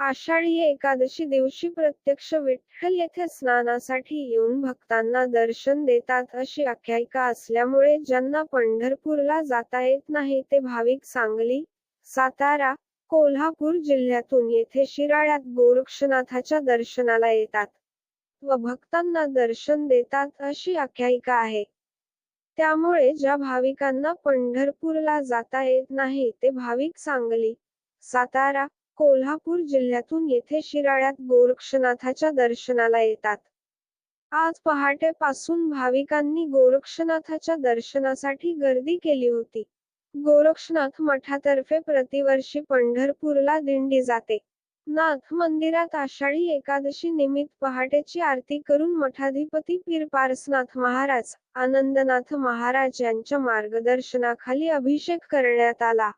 आषाढी एकादशी दिवशी प्रत्यक्ष विठ्ठल येथे स्नानासाठी येऊन भक्तांना दर्शन देतात अशी आख्यायिका असल्यामुळे ज्यांना पंढरपूरला जाता येत नाही ते भाविक सांगली सातारा कोल्हापूर जिल्ह्यातून येथे शिराळ्यात गोरक्षनाथाच्या दर्शनाला येतात व भक्तांना दर्शन देतात अशी आख्यायिका आहे. त्यामुळे ज्या भाविकांना पंढरपूरला जाता येत नाही ते भाविक सांगली सातारा कोल्हापूर जिल्ह्यातून येथे शिराळ्यात गोरक्षनाथाच्या दर्शनाला येतात. आज पहाटेपासून भाविकांनी गोरक्षनाथाच्या दर्शनासाठी गर्दी केली होती. गोरक्षनाथ मठातर्फे प्रतिवर्षी पंढरपूरला दिंडी जाते. नाथ मंदिरात आषाढी एकादशी निमित्त पहाटेची आरती करून मठाधिपती पीर पारसनाथ महाराज आनंदनाथ महाराज यांच्या मार्गदर्शनाखाली अभिषेक करण्यात आला.